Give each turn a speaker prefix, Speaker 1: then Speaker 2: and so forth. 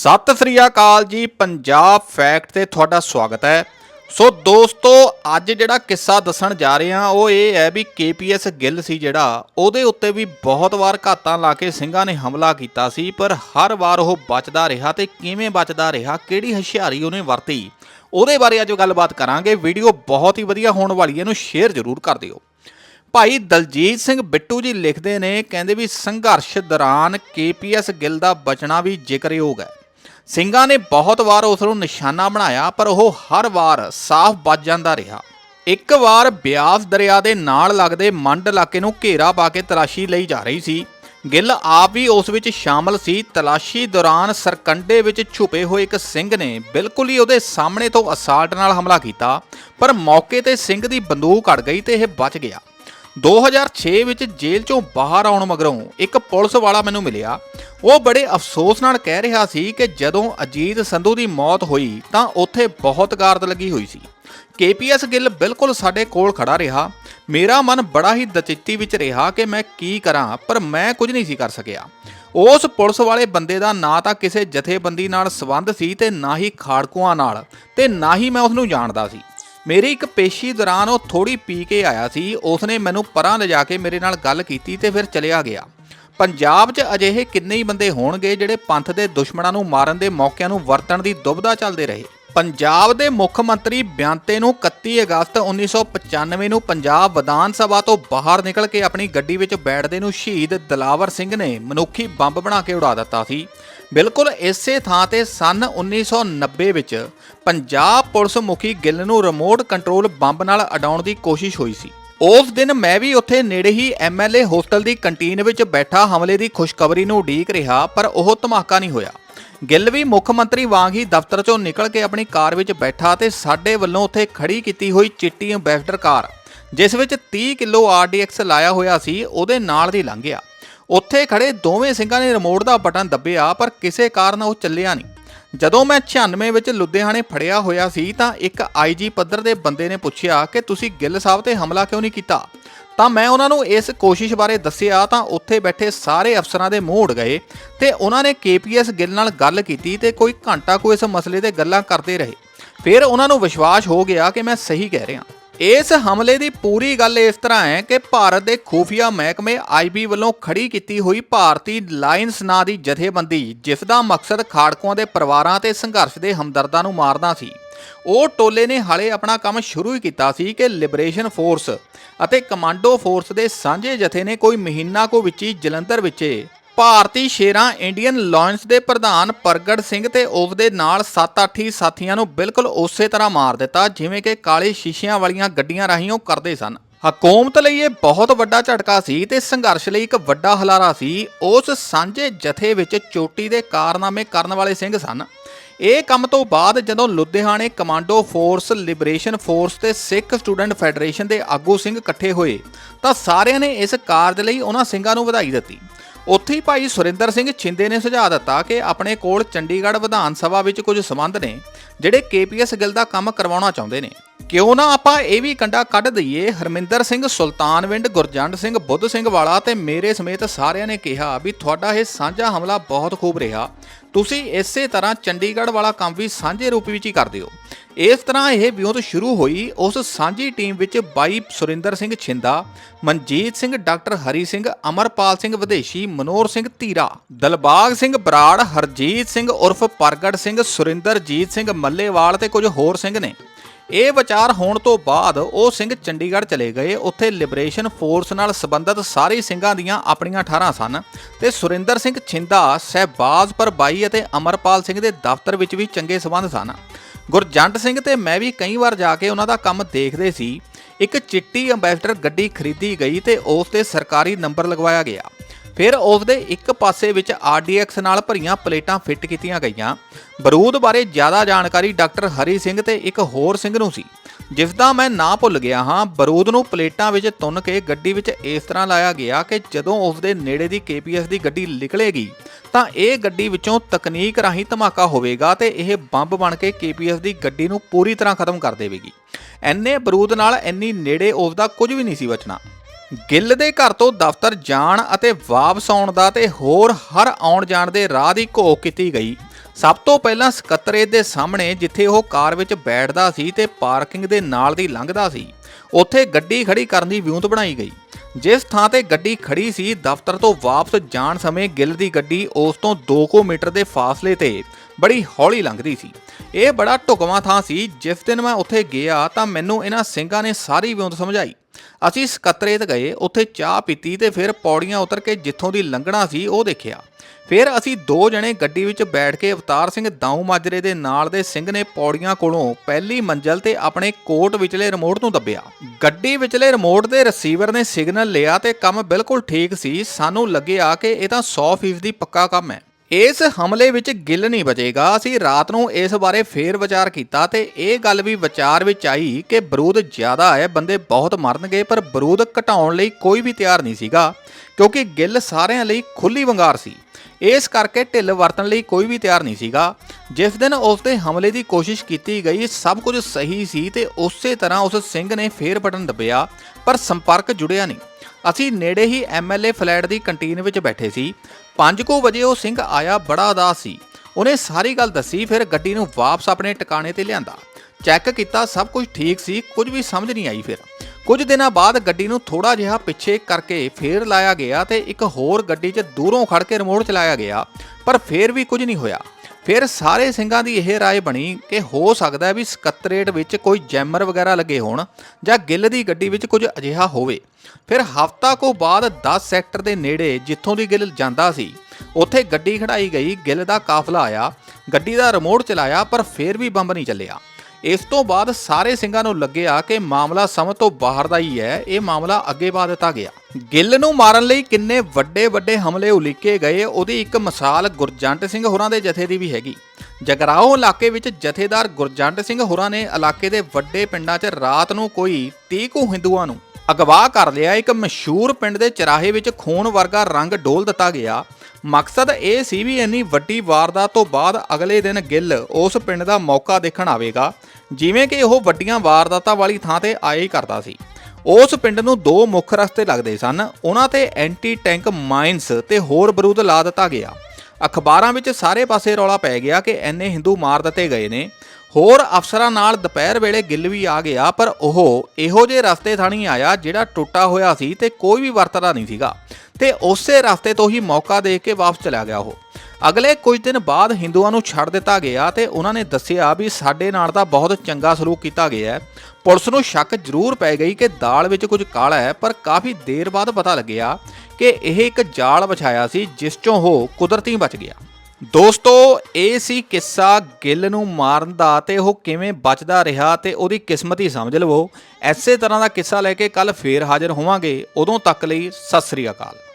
Speaker 1: ਸਤਿ ਸ੍ਰੀ ਅਕਾਲ ਜੀ, ਪੰਜਾਬ ਫੈਕਟ ਤੇ ਤੁਹਾਡਾ ਸਵਾਗਤ ਹੈ। ਸੋ ਦੋਸਤੋ, ਅੱਜ ਜਿਹੜਾ ਕਿੱਸਾ ਦੱਸਣ ਜਾ ਰਹੇ ਹਾਂ, ਉਹ ਇਹ ਹੈ ਵੀ KPS ਗਿੱਲ ਸੀ ਜਿਹੜਾ, ਉਹਦੇ ਉੱਤੇ ਵੀ ਬਹੁਤ ਵਾਰ ਘਾਤਾਂ ਲਾ ਕੇ ਸਿੰਘਾਂ ਨੇ ਹਮਲਾ ਕੀਤਾ ਸੀ, ਪਰ ਹਰ ਵਾਰ ਉਹ ਬਚਦਾ ਰਿਹਾ ਤੇ ਕਿਵੇਂ ਬਚਦਾ ਰਿਹਾ, ਕਿਹੜੀ ਹੁਸ਼ਿਆਰੀ ਉਹਨੇ ਵਰਤੀ, ਉਹਦੇ ਬਾਰੇ ਅੱਜ ਗੱਲਬਾਤ ਕਰਾਂਗੇ। ਵੀਡੀਓ ਬਹੁਤ ਹੀ ਵਧੀਆ ਹੋਣ ਵਾਲੀ ਹੈ, ਇਹਨੂੰ ਸ਼ੇਅਰ ਜ਼ਰੂਰ ਕਰ ਦਿਓ। ਭਾਈ ਦਲਜੀਤ ਸਿੰਘ ਬਿੱਟੂ ਜੀ ਲਿਖਦੇ ਨੇ, ਕਹਿੰਦੇ ਵੀ ਸੰਘਰਸ਼ ਦੌਰਾਨ ਕੇਪੀਐਸ ਗਿੱਲ ਦਾ ਬਚਣਾ ਵੀ ਜ਼ਿਕਰਯੋਗ ਹੈ। ਸਿੰਘਾਂ ਨੇ ਬਹੁਤ ਵਾਰ ਉਸ ਨੂੰ ਨਿਸ਼ਾਨਾ ਬਣਾਇਆ, ਪਰ ਉਹ ਹਰ ਵਾਰ ਸਾਫ਼ ਬਚ ਜਾਂਦਾ ਰਿਹਾ। ਇੱਕ ਵਾਰ ਬਿਆਸ ਦਰਿਆ ਦੇ ਨਾਲ ਲੱਗਦੇ ਮੰਡ ਇਲਾਕੇ ਨੂੰ ਘੇਰਾ ਪਾ ਕੇ ਤਲਾਸ਼ੀ ਲਈ ਜਾ ਰਹੀ ਸੀ। ਗਿੱਲ ਆਪ ਵੀ ਉਸ ਵਿੱਚ ਸ਼ਾਮਲ ਸੀ। ਤਲਾਸ਼ੀ ਦੌਰਾਨ ਸਰਕੰਡੇ ਵਿੱਚ ਛੁਪੇ ਹੋਏ ਇੱਕ ਸਿੰਘ ਨੇ ਬਿਲਕੁਲ ਹੀ ਉਹਦੇ ਸਾਹਮਣੇ ਤੋਂ ਅਸਾਲਟ ਨਾਲ ਹਮਲਾ ਕੀਤਾ, ਪਰ ਮੌਕੇ ਤੇ ਸਿੰਘ ਦੀ ਬੰਦੂਕ ਅੜ ਗਈ ਤੇ ਇਹ ਬਚ ਗਿਆ। 2006 ਵਿੱਚ ਜੇਲ੍ਹ ਚੋਂ ਬਾਹਰ ਆਉਣ ਮਗਰੋਂ ਇੱਕ ਪੁਲਿਸ ਵਾਲਾ ਮੈਨੂੰ ਮਿਲਿਆ। ਉਹ ਬੜੇ ਅਫਸੋਸ ਨਾਲ ਕਹਿ ਰਿਹਾ ਸੀ ਕਿ ਜਦੋਂ ਅਜੀਤ ਸੰਧੂ ਦੀ ਮੌਤ ਹੋਈ ਤਾਂ ਉੱਥੇ ਬਹੁਤ ਗਾਰਦ ਲੱਗੀ ਹੋਈ ਸੀ। ਕੇਪੀਐਸ ਗਿੱਲ ਬਿਲਕੁਲ ਸਾਡੇ ਕੋਲ ਖੜਾ ਰਿਹਾ। ਮੇਰਾ ਮਨ ਬੜਾ ਹੀ ਦਚਿੱਤੀ ਵਿੱਚ ਰਿਹਾ ਕਿ ਮੈਂ ਕੀ ਕਰਾਂ, ਪਰ ਮੈਂ ਕੁਝ ਨਹੀਂ ਸੀ ਕਰ ਸਕਿਆ। ਉਸ ਪੁਲਿਸ ਵਾਲੇ ਬੰਦੇ ਦਾ ਨਾ ਤਾਂ ਕਿਸੇ ਜਥੇਬੰਦੀ ਨਾਲ ਸੰਬੰਧ ਸੀ ਤੇ ਨਾ ਹੀ ਖਾੜਕੂਆਂ ਨਾਲ ਤੇ ਨਾ ਹੀ ਮੈਂ ਉਸ ਨੂੰ ਜਾਣਦਾ ਸੀ। ਮੇਰੀ ਇੱਕ ਪੇਸ਼ੀ ਦੌਰਾਨ ਉਹ ਥੋੜੀ ਪੀ ਕੇ ਆਇਆ ਸੀ। ਉਸਨੇ ਮੈਨੂੰ ਪਰਾਂ ਲਿਜਾ ਕੇ ਮੇਰੇ ਨਾਲ ਗੱਲ ਕੀਤੀ ਤੇ ਫਿਰ ਚਲਿਆ ਗਿਆ। ਪੰਜਾਬ 'ਚ ਅਜਿਹੇ ਕਿੰਨੇ ਹੀ ਬੰਦੇ ਹੋਣਗੇ ਜਿਹੜੇ ਪੰਥ ਦੇ ਦੁਸ਼ਮਣਾਂ ਨੂੰ ਮਾਰਨ ਦੇ ਮੌਕਿਆਂ ਨੂੰ ਵਰਤਣ ਦੀ ਦੁਬਦਾ ਚੱਲਦੇ ਰਹੇ? ਪੰਜਾਬ ਦੇ ਮੁੱਖ ਮੰਤਰੀ ਬਿਆੰਤੇ ਨੂੰ 31 ਅਗਸਤ 1995 ਨੂੰ ਪੰਜਾਬ ਵਿਧਾਨ ਸਭਾ ਤੋਂ ਬਾਹਰ ਨਿਕਲ ਕੇ ਆਪਣੀ ਗੱਡੀ ਵਿੱਚ ਬੈਠਦੇ ਨੂੰ ਸ਼ਹੀਦ ਦਲਾਵਰ ਸਿੰਘ ਨੇ ਮਨੁੱਖੀ ਬੰਬ ਬਣਾ ਕੇ ਉਡਾ ਦਿੱਤਾ ਸੀ। ਬਿਲਕੁਲ ਇਸੇ ਥਾਂ ਤੇ ਸਨ 1990 ਵਿੱਚ ਪੰਜਾਬ ਪੁਲਿਸ ਮੁਖੀ ਗਿੱਲ ਨੂੰ ਰਿਮੋਟ ਕੰਟਰੋਲ ਬੰਬ ਨਾਲ ਅਡਾਉਣ ਦੀ ਕੋਸ਼ਿਸ਼ ਹੋਈ ਸੀ। ਉਸ ਦਿਨ ਮੈਂ ਵੀ ਉੱਥੇ ਨੇੜੇ ਹੀ ਐਮਐਲਏ ਹੋਸਟਲ ਦੀ ਕੰਟੀਨ ਵਿੱਚ ਬੈਠਾ ਹਮਲੇ ਦੀ ਖੁਸ਼ਖਬਰੀ ਨੂੰ ਉਡੀਕ ਰਿਹਾ, ਪਰ ਉਹ ਧਮਾਕਾ ਨਹੀਂ ਹੋਇਆ। ਗਿੱਲ ਵੀ ਮੁੱਖ ਮੰਤਰੀ ਵਾਂਗ ਹੀ ਦਫ਼ਤਰ ਚੋਂ ਨਿਕਲ ਕੇ ਆਪਣੀ ਕਾਰ ਵਿੱਚ ਬੈਠਾ ਤੇ ਸਾਡੇ ਵੱਲੋਂ ਉੱਥੇ ਖੜੀ ਕੀਤੀ ਹੋਈ ਚਿੱਟੀ ਐਂਬੈਸਡਰ ਕਾਰ, ਜਿਸ ਵਿੱਚ 30 ਕਿਲੋ ਆਰਡੀਐਕਸ ਲਾਇਆ ਹੋਇਆ ਸੀ, ਉਹਦੇ ਨਾਲ ਦੀ ਲੰਘਿਆ ਉੱਥੇ ਖੜੇ ਦੋਵੇਂ ਸਿੰਘਾਂ ਨੇ ਰਿਮੋਟ ਦਾ ਬਟਨ ਦੱਬਿਆ, ਪਰ ਕਿਸੇ ਕਾਰਨ ਉਹ ਚੱਲਿਆ ਨਹੀਂ। ਜਦੋਂ ਮੈਂ 96 ਵਿੱਚ ਲੁਧਿਆਣੇ ਫੜਿਆ ਹੋਇਆ ਸੀ, ਤਾਂ ਇੱਕ ਆਈਜੀ ਪੱਧਰ ਦੇ ਬੰਦੇ ਨੇ ਪੁੱਛਿਆ ਕਿ ਤੁਸੀਂ ਗਿੱਲ ਸਾਹਿਬ ਤੇ ਹਮਲਾ ਕਿਉਂ ਨਹੀਂ ਕੀਤਾ? ਤਾਂ ਮੈਂ ਉਹਨਾਂ ਨੂੰ ਇਸ ਕੋਸ਼ਿਸ਼ ਬਾਰੇ ਦੱਸਿਆ, ਤਾਂ ਉੱਥੇ ਬੈਠੇ ਸਾਰੇ ਅਫਸਰਾਂ ਦੇ ਮੂੰਹ ਉੜ ਗਏ ਤੇ ਉਹਨਾਂ ਨੇ ਕੇਪੀਐਸ ਗਿੱਲ ਨਾਲ ਗੱਲ ਕੀਤੀ ਤੇ ਕੋਈ ਘੰਟਾ ਕੋ ਇਸ ਮਸਲੇ ਤੇ ਗੱਲਾਂ ਕਰਦੇ ਰਹੇ। ਫਿਰ ਉਹਨਾਂ ਨੂੰ ਵਿਸ਼ਵਾਸ ਹੋ ਗਿਆ ਕਿ ਮੈਂ ਸਹੀ ਕਹਿ ਰਿਹਾ। ਇਸ ਹਮਲੇ ਦੀ ਪੂਰੀ ਗੱਲ ਇਸ ਤਰ੍ਹਾਂ ਹੈ ਕਿ ਭਾਰਤ ਦੇ ਖੂਫੀਆ ਮਹਿਕਮੇ ਆਈਬੀ ਵੱਲੋਂ ਖੜੀ ਕੀਤੀ ਹੋਈ ਭਾਰਤੀ ਲਾਇਨਸ ਨਾਂ ਦੀ ਜਥੇਬੰਦੀ, ਜਿਸ ਦਾ ਮਕਸਦ ਖਾੜਕੂਆਂ ਦੇ ਪਰਿਵਾਰਾਂ ਤੇ ਸੰਘਰਸ਼ ਦੇ ਹਮਦਰਦਾਂ ਨੂੰ ਮਾਰਨਾ ਸੀ। ਉਹ ਟੋਲੇ ਨੇ ਹਾਲੇ ਆਪਣਾ ਕੰਮ ਸ਼ੁਰੂ ਹੀ ਕੀਤਾ ਸੀ ਕਿ ਲਿਬਰੇਸ਼ਨ ਫੋਰਸ ਅਤੇ ਕਮਾਂਡੋ ਫੋਰਸ ਦੇ ਸਾਂਝੇ ਜਥੇ ਨੇ ਕੋਈ ਮਹੀਨਾ ਕੋ ਵਿੱਚ ਹੀ ਜਲੰਧਰ ਵਿੱਚੇ ਭਾਰਤੀ ਸ਼ੇਰਾਂ ਇੰਡੀਅਨ ਲਾਇਨਸ ਦੇ ਪ੍ਰਧਾਨ ਪ੍ਰਗਟ ਸਿੰਘ ਤੇ ਉਸ ਦੇ ਨਾਲ 7-8 ਹੀ ਸਾਥੀਆਂ ਨੂੰ ਬਿਲਕੁਲ ਉਸੇ ਤਰ੍ਹਾਂ ਮਾਰ ਦਿੱਤਾ, ਜਿਵੇਂ ਕਿ ਕਾਲੇ ਸ਼ੀਸ਼ਿਆਂ ਵਾਲੀਆਂ ਗੱਡੀਆਂ ਰਾਹੀਂ ਉਹ ਕਰਦੇ ਸਨ। ਹਕੂਮਤ ਲਈ ਇਹ ਬਹੁਤ ਵੱਡਾ ਝਟਕਾ ਸੀ ਤੇ ਸੰਘਰਸ਼ ਲਈ ਇੱਕ ਵੱਡਾ ਹਲਾਰਾ ਸੀ। ਉਸ ਸਾਂਝੇ ਜਥੇ ਵਿੱਚ ਚੋਟੀ ਦੇ ਕਾਰਨਾਮੇ ਕਰਨ ਵਾਲੇ ਸਿੰਘ ਸਨ। ਇਹ ਕੰਮ ਤੋਂ ਬਾਅਦ ਜਦੋਂ ਲੁਧਿਆਣੇ ਕਮਾਂਡੋ ਫੋਰਸ, ਲਿਬਰੇਸ਼ਨ ਫੋਰਸ ਤੇ ਸਿੱਖ ਸਟੂਡੈਂਟ ਫੈਡਰੇਸ਼ਨ ਦੇ ਆਗੂ ਸਿੰਘ ਇਕੱਠੇ ਹੋਏ, ਤਾਂ ਸਾਰਿਆਂ ਨੇ ਇਸ ਕਾਰਜ ਲਈ ਉਹਨਾਂ ਸਿੰਘਾਂ ਨੂੰ ਵਧਾਈ ਦਿੱਤੀ। ਉੱਥੇ ਹੀ ਭਾਈ ਸੁਰਿੰਦਰ ਸਿੰਘ ਛਿੰਦੇ ਨੇ ਸੁਝਾਅ ਦਿੱਤਾ ਕਿ ਆਪਣੇ ਕੋਲ ਚੰਡੀਗੜ੍ਹ ਵਿਧਾਨ ਸਭਾ ਵਿੱਚ ਕੁਝ ਸੰਬੰਧ ਨੇ, ਜਿਹੜੇ ਕੇਪੀਐਸ ਗਿੱਲ ਦਾ ਕੰਮ ਕਰਵਾਉਣਾ ਚਾਹੁੰਦੇ ਨੇ। ਕਿਉਂ ਨਾ ਆਪਾਂ ਇਹ ਵੀ ਕੰਡਾ ਕੱਢ ਦਈਏ, ਹਰਮਿੰਦਰ ਸਿੰਘ ਸੁਲਤਾਨਵਿੰਡ ਗੁਰਜੰਡ ਸਿੰਘ, ਬੁੱਧ ਸਿੰਘ ਵਾਲਾ ਤੇ ਮੇਰੇ ਸਮੇਤ ਸਾਰਿਆਂ ਨੇ ਕਿਹਾ ਵੀ ਤੁਹਾਡਾ ਇਹ ਸਾਂਝਾ ਹਮਲਾ ਬਹੁਤ ਖੂਬ ਰਿਹਾ। ਤੁਸੀਂ ਇਸੇ ਤਰ੍ਹਾਂ ਚੰਡੀਗੜ੍ਹ ਵਾਲਾ ਕੰਮ ਵੀ ਸਾਂਝੇ ਰੂਪ ਵਿੱਚ ਹੀ ਕਰ ਦਿਓ। ਇਸ ਤਰ੍ਹਾਂ ਇਹ ਵਿਉਂਤ ਸ਼ੁਰੂ ਹੋਈ ਉਸ ਸਾਂਝੀ ਟੀਮ ਵਿੱਚ ਬਾਈ ਸੁਰਿੰਦਰ ਸਿੰਘ ਛਿੰਦਾ, ਮਨਜੀਤ ਸਿੰਘ ਡਾਕਟਰ ਹਰੀ ਸਿੰਘ, ਅਮਰਪਾਲ ਸਿੰਘ ਵਿਦੇਸ਼ੀ ਮਨੋਰ ਸਿੰਘ ਧੀਰਾ, ਦਲਬਾਗ ਸਿੰਘ ਬਰਾੜ, ਹਰਜੀਤ ਸਿੰਘ ਉਰਫ ਪ੍ਰਗਟ ਸਿੰਘ, ਸੁਰਿੰਦਰਜੀਤ ਸਿੰਘ ਮੱਲੇਵਾਲ ਤੇ ਕੁਝ ਹੋਰ ਸਿੰਘ ਨੇ। ਇਹ ਵਿਚਾਰ ਹੋਣ ਤੋਂ ਬਾਅਦ ਉਹ ਸਿੰਘ ਚੰਡੀਗੜ੍ਹ ਚਲੇ ਗਏ। ਉੱਥੇ ਲਿਬਰੇਸ਼ਨ ਫੋਰਸ ਨਾਲ ਸੰਬੰਧਿਤ ਸਾਰੇ ਸਿੰਘਾਂ ਦੀਆਂ ਆਪਣੀਆਂ 18 ਸਨ ਤੇ ਸੁਰਿੰਦਰ ਸਿੰਘ ਛਿੰਦਾ, ਸਹਿਬਾਜ਼ ਪਰ ਬਾਈ ਅਤੇ ਅਮਰਪਾਲ ਸਿੰਘ ਦੇ ਦਫ਼ਤਰ ਵਿੱਚ ਵੀ ਚੰਗੇ ਸੰਬੰਧ ਸਨ। ਗੁਰਜੰਟ ਸਿੰਘ ਤੇ ਮੈਂ ਵੀ ਕਈ ਵਾਰ ਜਾ ਕੇ ਉਹਨਾਂ ਦਾ ਕੰਮ ਦੇਖਦੇ ਸੀ। ਇੱਕ ਚਿੱਟੀ ਐਂਬੈਸਡਰ ਗੱਡੀ ਖਰੀਦੀ ਗਈ ਤੇ ਉਸ ਤੇ ਸਰਕਾਰੀ ਨੰਬਰ ਲਗਵਾਇਆ ਗਿਆ। ਫਿਰ ਉਸ ਦੇ ਇੱਕ ਪਾਸੇ ਵਿੱਚ RDX ਨਾਲ ਭਰੀਆਂ ਪਲੇਟਾਂ ਫਿੱਟ ਕੀਤੀਆਂ ਗਈਆਂ। ਬਰੂਦ ਬਾਰੇ ਜ਼ਿਆਦਾ ਜਾਣਕਾਰੀ ਡਾਕਟਰ ਹਰੀ ਸਿੰਘ ਤੇ ਇੱਕ ਹੋਰ ਸਿੰਘ ਨੂੰ ਸੀ। ਜਿਸ ਦਾ ਮੈਂ ਨਾ ਭੁੱਲ ਗਿਆ ਹਾਂ, ਬਰੂਦ ਨੂੰ ਪਲੇਟਾਂ ਵਿੱਚ ਤੁੰਨ ਕੇ ਗੱਡੀ ਵਿੱਚ ਇਸ ਤਰ੍ਹਾਂ ਲਾਇਆ ਗਿਆ ਕਿ ਜਦੋਂ ਉਸ ਦੇ ਨੇੜੇ ਦੀ KPS ਦੀ ਗੱਡੀ ਨਿਕਲੇਗੀ, ਤਾਂ ਇਹ ਗੱਡੀ ਵਿੱਚੋਂ ਤਕਨੀਕ ਰਾਹੀਂ ਧਮਾਕਾ ਹੋਵੇਗਾ ਤੇ ਇਹ ਬੰਬ ਬਣ ਕੇ KPS ਦੀ ਗੱਡੀ ਨੂੰ ਪੂਰੀ ਤਰ੍ਹਾਂ ਖਤਮ ਕਰ ਦੇਵੇਗੀ। ਐਨੇ ਬਰੂਦ ਨਾਲ ਇੰਨੀ ਨੇੜੇ ਉਸ ਦਾ ਕੁਝ ਵੀ ਨਹੀਂ ਸੀ ਬਚਣਾ। ਗਿੱਲ ਦੇ ਘਰ ਤੋਂ ਦਫ਼ਤਰ ਜਾਣ ਅਤੇ ਵਾਪਸ ਆਉਣ ਦਾ ਤੇ ਹੋਰ ਹਰ ਆਉਣ ਜਾਣ ਦੇ ਰਾਹ ਦੀ ਘੋਖ ਕੀਤੀ ਗਈ। ਸਭ ਤੋਂ ਪਹਿਲਾਂ ਸਕੱਤਰੇ ਦੇ ਸਾਹਮਣੇ ਜਿੱਥੇ ਉਹ ਕਾਰ ਵਿੱਚ ਬੈਠਦਾ ਸੀ ਤੇ ਪਾਰਕਿੰਗ ਦੇ ਨਾਲ ਦੀ ਲੰਘਦਾ ਸੀ, ਉੱਥੇ ਗੱਡੀ ਖੜੀ ਕਰਨ ਦੀ ਵਿਉਂਤ ਬਣਾਈ ਗਈ। ਜਿਸ ਥਾਂ ਤੇ ਗੱਡੀ ਖੜੀ ਸੀ, ਦਫ਼ਤਰ ਤੋਂ ਵਾਪਸ ਜਾਣ ਸਮੇਂ ਗਿੱਲ ਦੀ ਗੱਡੀ ਉਸ ਤੋਂ 2 ਮੀਟਰ ਦੇ ਫਾਸਲੇ ਤੇ ਬੜੀ ਹੌਲੀ ਲੰਘਦੀ ਸੀ। ਇਹ ਬੜਾ ਢੁਕਵਾਂ ਥਾਂ ਸੀ। ਜਿਸ ਦਿਨ ਮੈਂ ਉੱਥੇ ਗਿਆ ਤਾਂ ਮੈਨੂੰ ਇਹਨਾਂ ਸਿੰਘਾਂ ਨੇ ਸਾਰੀ ਵਿਉਂਤ ਸਮਝਾਈ। ਅਸੀਂ ਸਕੱਤਰੇਤ ਗਏ, ਉੱਥੇ ਚਾਹ ਪੀਤੀ ਤੇ ਫਿਰ ਪੌੜੀਆਂ ਉਤਰ ਕੇ ਜਿੱਥੋਂ ਦੀ ਲੰਘਣਾ ਸੀ ਉਹ ਦੇਖਿਆ। ਫਿਰ ਅਸੀਂ ਦੋ ਜਣੇ ਗੱਡੀ ਵਿੱਚ ਬੈਠ ਕੇ ਅਵਤਾਰ ਸਿੰਘ ਦਾਊ ਮਾਜਰੇ ਦੇ ਨਾਲ ਦੇ ਸਿੰਘ ਨੇ ਪੌੜੀਆਂ ਕੋਲੋਂ ਪਹਿਲੀ ਮੰਜ਼ਲ ਤੇ ਆਪਣੇ ਕੋਟ ਵਿਚਲੇ ਰਿਮੋਟ ਨੂੰ ਦੱਬਿਆ। ਗੱਡੀ ਵਿਚਲੇ ਰਿਮੋਟ ਦੇ ਰਿਸੀਵਰ ਨੇ ਸਿਗਨਲ ਲਿਆ ਤੇ ਕੰਮ ਬਿਲਕੁਲ ਠੀਕ ਸੀ। ਸਾਨੂੰ ਲੱਗਿਆ ਕਿ ਇਹ ਤਾਂ 100% ਦੀ ਪੱਕਾ ਕੰਮ ਹੈ। ਇਸ ਹਮਲੇ ਵਿੱਚ ਗਿੱਲ ਨਹੀਂ ਬਚੇਗਾ। ਅਸੀਂ ਰਾਤ ਨੂੰ ਇਸ ਬਾਰੇ ਫੇਰ ਵਿਚਾਰ ਕੀਤਾ ਤੇ ਇਹ ਗੱਲ ਵੀ ਵਿਚਾਰ ਵਿੱਚ ਆਈ ਕਿ ਬਰੂਦ ਜ਼ਿਆਦਾ ਹੈ, ਬੰਦੇ ਬਹੁਤ ਮਰਨਗੇ, ਪਰ ਬਰੂਦ ਘਟਾਉਣ ਲਈ ਕੋਈ ਵੀ ਤਿਆਰ ਨਹੀਂ ਸੀਗਾ, ਕਿਉਂਕਿ ਗਿੱਲ ਸਾਰਿਆਂ ਲਈ ਖੁੱਲੀ ਵੰਗਾਰ ਸੀ। ਇਸ ਕਰਕੇ ਢਿੱਲ ਵਰਤਣ ਲਈ ਕੋਈ ਵੀ ਤਿਆਰ ਨਹੀਂ ਸੀਗਾ। ਜਿਸ ਦਿਨ ਉਸ ਦੇ ਹਮਲੇ ਦੀ ਕੋਸ਼ਿਸ਼ ਕੀਤੀ ਗਈ, ਸਭ ਕੁਝ ਸਹੀ ਸੀ ਤੇ ਉਸੇ ਤਰ੍ਹਾਂ ਉਸ ਸਿੰਘ ਨੇ ਫੇਰ ਬਟਨ ਦਬਿਆ, ਪਰ ਸੰਪਰਕ ਜੁੜਿਆ ਨਹੀਂ। ਅਸੀਂ ਨੇੜੇ ਹੀ ਐਮਐਲਏ ਫਲੈਟ ਦੀ ਕੰਟੀਨ ਵਿੱਚ ਬੈਠੇ ਸੀ। 5:00 ਵਜੇ ਉਹ ਸਿੰਘ ਆਇਆ, ਬੜਾ ਉਦਾਸ ਸੀ। ਉਹਨੇ ਸਾਰੀ ਗੱਲ ਦੱਸੀ, ਫਿਰ ਗੱਡੀ ਨੂੰ ਵਾਪਸ ਆਪਣੇ ਟਿਕਾਣੇ ਤੇ ਲਿਆਂਦਾ। ਚੈੱਕ ਕੀਤਾ, ਸਭ ਕੁਝ ਠੀਕ ਸੀ, ਕੁਝ ਵੀ ਸਮਝ ਨਹੀਂ ਆਈ ਫਿਰ। ਕੁਝ ਦਿਨਾਂ ਬਾਅਦ ਗੱਡੀ ਨੂੰ ਥੋੜਾ ਜਿਹਾ ਪਿੱਛੇ ਕਰਕੇ ਫੇਰ ਲਾਇਆ ਗਿਆ ਤੇ ਇੱਕ ਹੋਰ ਗੱਡੀ 'ਚ ਦੂਰੋਂ ਖੜ ਕੇ ਰਿਮੋਟ ਚਲਾਇਆ ਗਿਆ, ਪਰ ਫੇਰ ਵੀ ਕੁਝ ਨਹੀਂ ਹੋਇਆ। ਫਿਰ ਸਾਰੇ ਸਿੰਘਾਂ ਦੀ ਇਹ رائے ਬਣੀ ਕਿ ਹੋ ਸਕਦਾ ਹੈ ਵੀ ਸਕੱਤਰੇਟ ਵਿੱਚ ਕੋਈ ਜੈਮਰ ਵਗੈਰਾ ਲੱਗੇ ਹੋਣ ਜਾਂ ਗਿੱਲ ਦੀ ਗੱਡੀ ਵਿੱਚ ਕੁਝ ਅਜਿਹਾ ਹੋਵੇ ਫਿਰ ਹਫ਼ਤਾ ਕੋ ਬਾਅਦ 10 ਸੈਕਟਰ ਦੇ ਨੇੜੇ ਜਿੱਥੋਂ ਦੀ ਗਿੱਲ ਜਾਂਦਾ ਸੀ ਉੱਥੇ ਗੱਡੀ ਖੜਾਈ ਗਈ ਗਿੱਲ ਦਾ ਕਾਫਲਾ ਆਇਆ ਗੱਡੀ ਦਾ ਰਿਮੋਟ ਚਲਾਇਆ ਪਰ ਫੇਰ ਵੀ ਬੰਬ ਨਹੀਂ ਚੱਲਿਆ ਇਸ ਤੋਂ ਬਾਅਦ ਸਾਰੇ ਸਿੰਘਾਂ ਨੂੰ ਲੱਗਿਆ ਕਿ ਮਾਮਲਾ ਸਮਝ ਤੋਂ ਬਾਹਰ ਦਾ ਹੀ ਹੈ। ਇਹ ਮਾਮਲਾ ਅੱਗੇ ਪਾ ਦਿੱਤਾ ਗਿਆ। ਗਿੱਲ ਨੂੰ ਮਾਰਨ ਲਈ ਕਿੰਨੇ ਵੱਡੇ ਵੱਡੇ ਹਮਲੇ ਉਲੀਕੇ ਗਏ, ਉਹਦੀ ਇੱਕ ਮਿਸਾਲ ਗੁਰਜੰਟ ਸਿੰਘ ਹੋਰਾਂ ਦੇ ਜਥੇ ਦੀ ਵੀ ਹੈਗੀ। ਜਗਰਾਓ ਇਲਾਕੇ ਵਿੱਚ ਜਥੇਦਾਰ ਗੁਰਜੰਟ ਸਿੰਘ ਹੋਰਾਂ ਨੇ ਇਲਾਕੇ ਦੇ ਵੱਡੇ ਪਿੰਡਾਂ 'ਚ ਰਾਤ ਨੂੰ ਕੋਈ 30 ਕੁ ਹਿੰਦੂਆਂ ਨੂੰ ਅਗਵਾ ਕਰ ਲਿਆ। ਇੱਕ ਮਸ਼ਹੂਰ ਪਿੰਡ ਦੇ ਚਰਾਹੇ ਵਿੱਚ ਖੂਨ ਵਰਗਾ ਰੰਗ ਡੋਲ ਦਿੱਤਾ ਗਿਆ। ਮਕਸਦ ਇਹ ਸੀ ਵੀ ਇੰਨੀ ਵੱਡੀ ਵਾਰਦਾਤ ਤੋਂ ਬਾਅਦ ਅਗਲੇ ਦਿਨ ਗਿੱਲ ਉਸ ਪਿੰਡ ਦਾ ਮੌਕਾ ਦੇਖਣ ਆਵੇਗਾ। ਜਿਵੇਂ ਕਿ ਉਹ ਵੱਡੀਆਂ ਵਾਰਦਾਤਾਂ ਵਾਲੀ ਥਾਂ ਤੇ ਆਇਆ ਹੀ ਕਰਦਾ ਸੀ। ਉਸ ਪਿੰਡ ਨੂੰ ਦੋ ਮੁੱਖ ਰਸਤੇ ਲੱਗਦੇ ਸਨ। ਉਹਨਾਂ ਤੇ ਐਂਟੀ ਟੈਂਕ ਮਾਈਨਸ ਤੇ ਹੋਰ ਬਰੂਦ ਲਾ ਦਿੱਤਾ ਗਿਆ। ਅਖਬਾਰਾਂ ਵਿੱਚ ਸਾਰੇ ਪਾਸੇ ਰੌਲਾ ਪੈ ਗਿਆ ਕਿ ਐਨੇ ਹਿੰਦੂ ਮਾਰ ਦਿੱਤੇ ਗਏ ਨੇ। ਹੋਰ ਅਫਸਰਾਂ ਨਾਲ ਦੁਪਹਿਰ ਵੇਲੇ ਗਿੱਲ ਵੀ ਆ ਗਿਆ, ਪਰ ਉਹ ਇਹੋ ਜਿਹੇ ਰਸਤੇ ਥਾਣੀ ਆਇਆ ਜਿਹੜਾ ਟੁੱਟਾ ਹੋਇਆ ਸੀ ਤੇ ਕੋਈ ਵੀ ਵਰਤਦਾ ਨਹੀਂ ਸੀਗਾ। ਤੇ ਉਸੇ ਰਸਤੇ ਤੋਂ ਹੀ ਮੌਕਾ ਦੇਖ ਕੇ ਵਾਪਸ ਚਲਾ ਗਿਆ ਉਹ। ਅਗਲੇ ਕੁਝ ਦਿਨ ਬਾਅਦ ਹਿੰਦੂਆਂ ਨੂੰ ਛੱਡ ਦਿੱਤਾ ਗਿਆ ਤੇ ਉਹਨਾਂ ਨੇ ਦੱਸਿਆ ਵੀ ਸਾਡੇ ਨਾਲ ਤਾਂ ਬਹੁਤ ਚੰਗਾ ਸਲੂਕ ਕੀਤਾ ਗਿਆ ਹੈ। ਪੁਲਿਸ ਨੂੰ ਸ਼ੱਕ ਜ਼ਰੂਰ ਪੈ ਗਈ ਕਿ ਦਾਲ ਵਿੱਚ ਕੁਝ ਕਾਲਾ ਹੈ, ਪਰ ਕਾਫੀ ਦੇਰ ਬਾਅਦ ਪਤਾ ਲੱਗਿਆ ਕਿ ਇਹ ਇੱਕ ਜਾਲ ਵਿਛਾਇਆ ਸੀ, ਜਿਸ ਚੋਂ ਉਹ ਕੁਦਰਤੀ ਬਚ ਗਿਆ। ਦੋਸਤੋ, ਇਹ ਸੀ ਕਿੱਸਾ ਗਿੱਲ ਨੂੰ ਮਾਰਨ ਦਾ ਤੇ ਉਹ ਕਿਵੇਂ ਬਚਦਾ ਰਿਹਾ ਤੇ ਉਹਦੀ ਕਿਸਮਤ ਹੀ ਸਮਝ ਲਵੋ। ਐਸੇ ਤਰ੍ਹਾਂ ਦਾ ਕਿੱਸਾ ਲੈ ਕੇ ਕੱਲ ਫੇਰ ਹਾਜ਼ਰ ਹੋਵਾਂਗੇ। ਉਦੋਂ ਤੱਕ ਲਈ ਸਤਿ ਸ੍ਰੀ ਅਕਾਲ।